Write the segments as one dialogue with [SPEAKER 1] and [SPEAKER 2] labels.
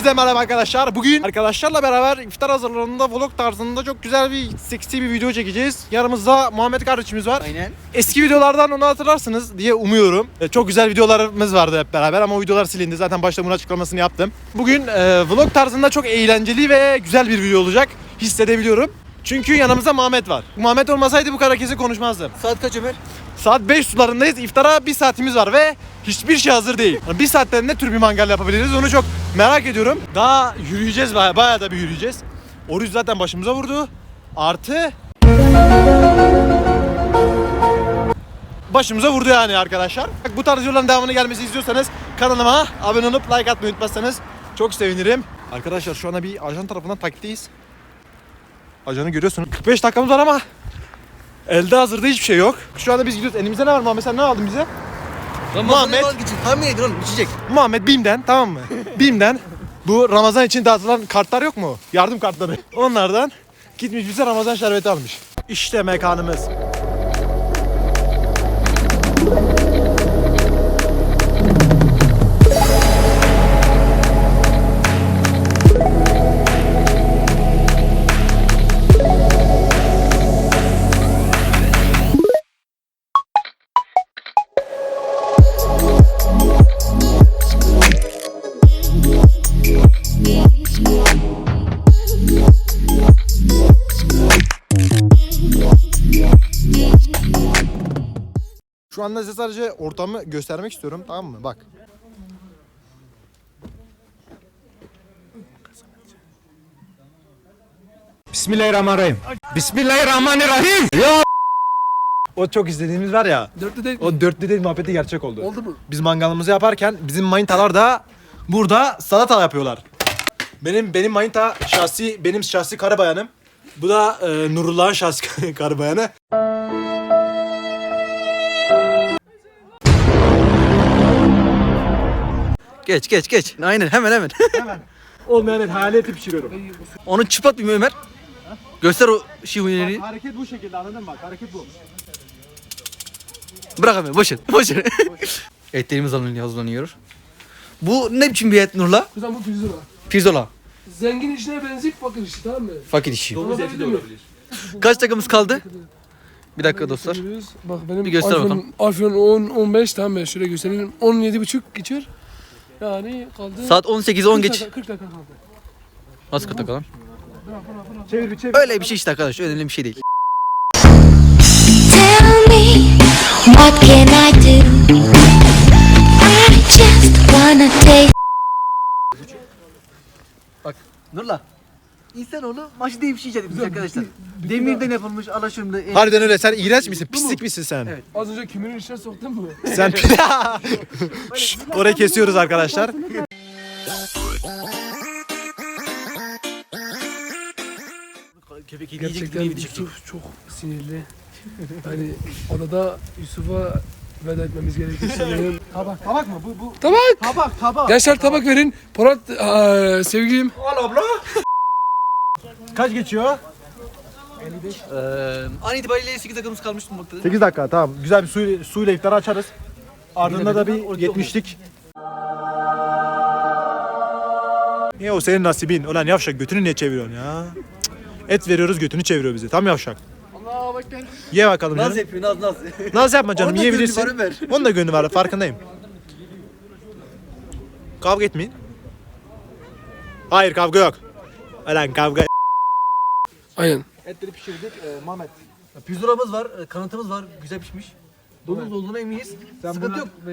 [SPEAKER 1] Hepinize merhaba arkadaşlar. Bugün arkadaşlarla beraber iftar hazırlığında vlog tarzında çok güzel bir seksi bir video çekeceğiz. Yanımızda Muhammed kardeşimiz var.
[SPEAKER 2] Aynen.
[SPEAKER 1] Eski videolardan onu hatırlarsınız diye umuyorum. E, Çok güzel videolarımız vardı hep beraber ama o videolar silindi. Zaten başta bunun açıklamasını yaptım. Bugün e, vlog tarzında çok eğlenceli ve güzel bir video olacak. Hissedebiliyorum. Çünkü yanımızda Muhammed var. Muhammed olmasaydı bu kadar kesin konuşmazdım.
[SPEAKER 2] Saat kaç Ömer?
[SPEAKER 1] Saat 5 sularındayız. İftara bir saatimiz var ve hiçbir şey hazır değil. Bir saatte ne tür bir mangal yapabiliriz onu çok merak ediyorum. Daha yürüyeceğiz bayağı, bayağı da bir yürüyeceğiz. Oruç zaten başımıza vurdu. Artı başımıza vurdu yani arkadaşlar. Bu tarz videoların devamını gelmesi istiyorsanız kanalıma abone olup like atmayı unutmazsanız çok sevinirim. Arkadaşlar şu anda bir ajan tarafından takipteyiz. Ajanı görüyorsunuz. 45 dakikamız var ama elde hazırda hiçbir şey yok. Şu anda biz gidiyoruz. Elimizde ne var Muhammed sen ne aldın bize? Muhammed.
[SPEAKER 2] Tahmin edin oğlum içecek.
[SPEAKER 1] Muhammed BİM'den tamam mı? BİM'den bu Ramazan için dağıtılan kartlar yok mu? Yardım kartları. Onlardan gitmiş bize Ramazan şerbeti almış. İşte mekanımız. Şu anda size sadece ortamı göstermek istiyorum tamam mı? Bak.
[SPEAKER 3] Bismillahirrahmanirrahim. Bismillahirrahmanirrahim. Ya
[SPEAKER 1] O çok izlediğimiz var ya.
[SPEAKER 4] Dörtlü değil.
[SPEAKER 1] O dörtlü değil muhabbeti gerçek oldu.
[SPEAKER 4] Oldu mu?
[SPEAKER 1] Biz mangalımızı yaparken bizim manitalar da burada salata yapıyorlar. Benim benim manita şahsi benim şahsi karı bayanım. Bu da e, Nurullah'ın şahsi karı
[SPEAKER 2] Geç geç geç. Aynen hemen hemen.
[SPEAKER 1] Olmayan hayaleti pişiriyorum.
[SPEAKER 2] Onu çıplat bir Ömer. Göster o şivuneri.
[SPEAKER 1] Hareket bu şekilde anladın mı bak hareket bu.
[SPEAKER 2] Bırak hemen boş ver. Boş ver. Etlerimiz alınıyor hazırlanıyor. Bu ne biçim bir et Nurla?
[SPEAKER 4] Kuzen bu pirzola.
[SPEAKER 2] Pirzola.
[SPEAKER 4] Zengin işine benzeyip fakir işi tamam mı?
[SPEAKER 2] Fakir işi.
[SPEAKER 4] Anlatabildim mi?
[SPEAKER 2] Kaç dakikamız kaldı? Bir dakika dostlar.
[SPEAKER 4] Görüyoruz. Bak benim
[SPEAKER 2] Bir göster
[SPEAKER 4] iPhone, iPhone 10, 15 tamam mı? Şöyle göstereyim. 17 buçuk geçiyor. Yani kaldı.
[SPEAKER 2] Saat 18'e 10
[SPEAKER 4] 40
[SPEAKER 2] geç.
[SPEAKER 4] dakika- 40 dakika kaldı.
[SPEAKER 2] Nasıl 40 dakika lan?
[SPEAKER 1] Çevir bir çevir.
[SPEAKER 2] Öyle bir şey işte arkadaş. Önemli bir şey değil.
[SPEAKER 5] Tell me, what can I do? I just wanna take
[SPEAKER 2] Nurla. İnsanoğlu maç diye bir şey icat etmiş arkadaşlar. Demirden yapılmış alaşımlı. el-
[SPEAKER 1] Harbiden öyle sen iğrenç misin? Pislik misin sen?
[SPEAKER 2] Evet.
[SPEAKER 4] Az önce kimin işine soktun mu?
[SPEAKER 1] Sen Şşş, orayı kesiyoruz arkadaşlar.
[SPEAKER 4] Gerçekten Yusuf çok sinirli. Yani odada Yusuf'a veda etmemiz gerekiyor sanırım.
[SPEAKER 1] Tabak, tabak mı? Bu, bu.
[SPEAKER 4] Tabak!
[SPEAKER 1] Tabak, tabak.
[SPEAKER 4] Gençler tabak verin. Polat eee, sevgilim.
[SPEAKER 1] Al abla. Kaç geçiyor?
[SPEAKER 2] Ee, an itibariyle 8 dakikamız kalmış bulunmaktadır.
[SPEAKER 1] 8 dakika tamam. Güzel bir su, suyla iftarı açarız. Ardında da bir 70'lik. Niye o senin nasibin? Ulan yavşak götünü niye çeviriyorsun ya? Cık. Et veriyoruz götünü çeviriyor bizi. Tam yavşak.
[SPEAKER 4] Allah'a bak gel.
[SPEAKER 1] Ye bakalım
[SPEAKER 2] Naz
[SPEAKER 1] canım.
[SPEAKER 2] yapıyor naz naz.
[SPEAKER 1] Naz yapma canım
[SPEAKER 2] Onun da
[SPEAKER 1] yiyebilirsin.
[SPEAKER 2] gönlü var Ömer.
[SPEAKER 1] Onun da gönlü var farkındayım. Kavga etmeyin. Hayır kavga yok. Ulan kavga.
[SPEAKER 4] Aynen.
[SPEAKER 1] Etleri pişirdik e, Mehmet.
[SPEAKER 2] Pirzolamız var, e, kanatımız var, güzel pişmiş. Dolu olduğuna eminiz.
[SPEAKER 1] Sen
[SPEAKER 2] Sıkıntı
[SPEAKER 1] buna-
[SPEAKER 2] yok. Ee,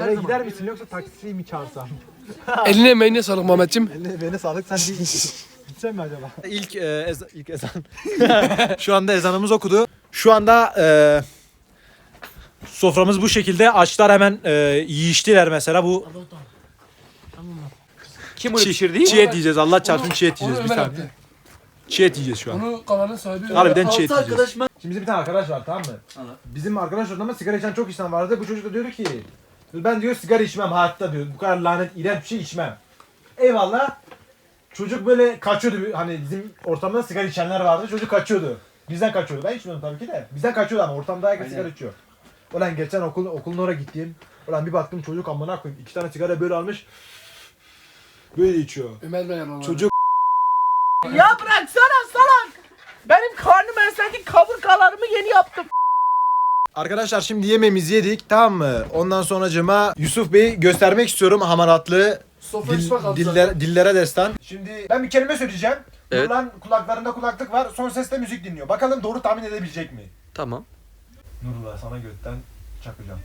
[SPEAKER 2] her
[SPEAKER 1] Eve
[SPEAKER 2] zaman.
[SPEAKER 1] gider misin yoksa taksiyi mi çağırsam?
[SPEAKER 4] Eline emeğine sağlık Mehmetciğim.
[SPEAKER 1] Eline beni sağlık sen değil. Gitsen mi acaba? İlk, e, eza- ilk ezan. Şu anda ezanımız okudu. Şu anda e, soframız bu şekilde. Açlar hemen e, yiyiştiler mesela bu. Kim bunu pişirdi? Çiğ et yiyeceğiz. Allah çarpsın çiğ et yiyeceğiz bir
[SPEAKER 4] Ömer
[SPEAKER 1] saniye.
[SPEAKER 4] yaptı.
[SPEAKER 1] Çiğ et yiyeceğiz şu an.
[SPEAKER 4] Onu kanalın sahibi.
[SPEAKER 1] Harbiden çiğ et yiyeceğiz.
[SPEAKER 2] arkadaş ben.
[SPEAKER 1] Şimdi bizim bir tane arkadaş var tamam mı? Bizim arkadaş orada ama sigara içen çok insan vardı. Bu çocuk da diyordu ki ben diyor sigara içmem hayatta diyor. Bu kadar lanet iğrenç bir şey içmem. Eyvallah. Çocuk böyle kaçıyordu. Hani bizim ortamda sigara içenler vardı. Çocuk kaçıyordu. Bizden kaçıyordu. Ben içmiyordum tabii ki de. Bizden kaçıyordu ama ortamda herkes sigara içiyor. Ulan geçen okul, okulun oraya gittim. Ulan bir baktım çocuk amına koyayım. iki tane sigara böyle almış. Böyle içiyor.
[SPEAKER 4] Ömer Bey yalan.
[SPEAKER 1] Çocuk
[SPEAKER 2] Ya bıraksana salak. Benim karnım esnedi kaburgalarımı yeni yaptım.
[SPEAKER 1] Arkadaşlar şimdi yemeğimizi yedik tamam mı? Ondan sonracıma Yusuf Bey'i göstermek istiyorum hamaratlığı.
[SPEAKER 4] Sofra
[SPEAKER 1] Dil,
[SPEAKER 4] çıkmak
[SPEAKER 1] diller, dillere destan. Şimdi ben bir kelime söyleyeceğim.
[SPEAKER 6] Evet.
[SPEAKER 1] Nurlan kulaklarında kulaklık var. Son sesle müzik dinliyor. Bakalım doğru tahmin edebilecek mi?
[SPEAKER 6] Tamam.
[SPEAKER 1] Nurullah sana götten çakacağım.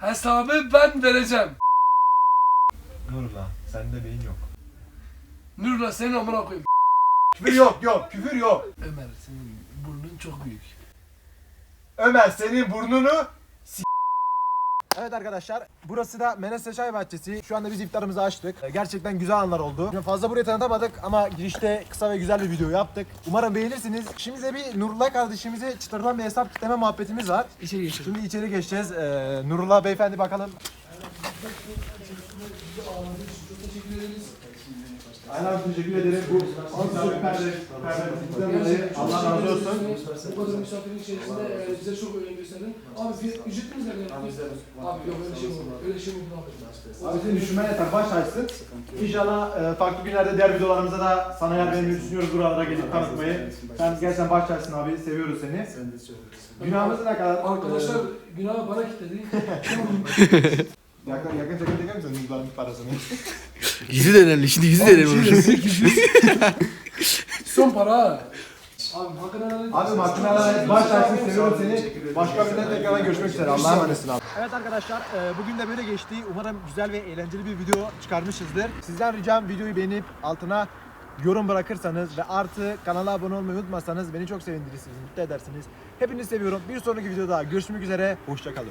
[SPEAKER 4] Hesabı ben vereceğim.
[SPEAKER 1] Nurullah sende beyin yok.
[SPEAKER 4] Nurla senin amına koyayım.
[SPEAKER 1] Küfür yok yok küfür yok.
[SPEAKER 4] Ömer senin burnun çok büyük.
[SPEAKER 1] Ömer senin burnunu Evet arkadaşlar burası da Menese Çay Bahçesi. Şu anda biz iftarımızı açtık. Ee, Gerçekten güzel anlar oldu. Şimdi Fazla burayı tanıtamadık ama girişte kısa ve güzel bir video yaptık. Umarım beğenirsiniz. Şimdi de bir Nurullah kardeşimize çıtırdan bir hesap kitleme muhabbetimiz var.
[SPEAKER 4] İçeri geçelim.
[SPEAKER 1] Şimdi içeri geçeceğiz. Ee, Nurullah beyefendi bakalım. Aynen abi teşekkür ederim. Bu bir perde, perde dolayı Allah razı olsun.
[SPEAKER 4] Bu kadar misafirin içerisinde e, bize çok önem gösterdin. Abi fiyat ücretimiz ne kadar? Abi yok öyle şey mi olur? Öyle şey mi olur abi?
[SPEAKER 1] Abi senin düşünmen yeter, baş açsın. İnşallah e, farklı günlerde diğer videolarımızda da sana yer vermeyi düşünüyoruz buralara gelip tanıtmayı. Sen gerçekten baş açsın abi, seviyoruz seni. Günahımız ne kadar?
[SPEAKER 4] Arkadaşlar günahı bana kilitledi.
[SPEAKER 1] Yakın yakın çekim çeker misin Nurdan'ın parasını?
[SPEAKER 6] Yüzü de önemli. Şimdi yüzü de önemli.
[SPEAKER 4] Son para ha. Abi hakikaten
[SPEAKER 1] Abi makineler baş açsın, seviyorum seni. Başka bir tekrardan görüşmek üzere. Allah'a emanetsin abi. Evet arkadaşlar, e, bugün de böyle geçti. Umarım güzel ve eğlenceli bir video çıkarmışızdır. Sizden ricam videoyu beğenip altına yorum bırakırsanız ve artı kanala abone olmayı unutmazsanız beni çok sevindirirsiniz, mutlu edersiniz. Hepinizi seviyorum. Bir sonraki videoda görüşmek üzere. Hoşçakalın.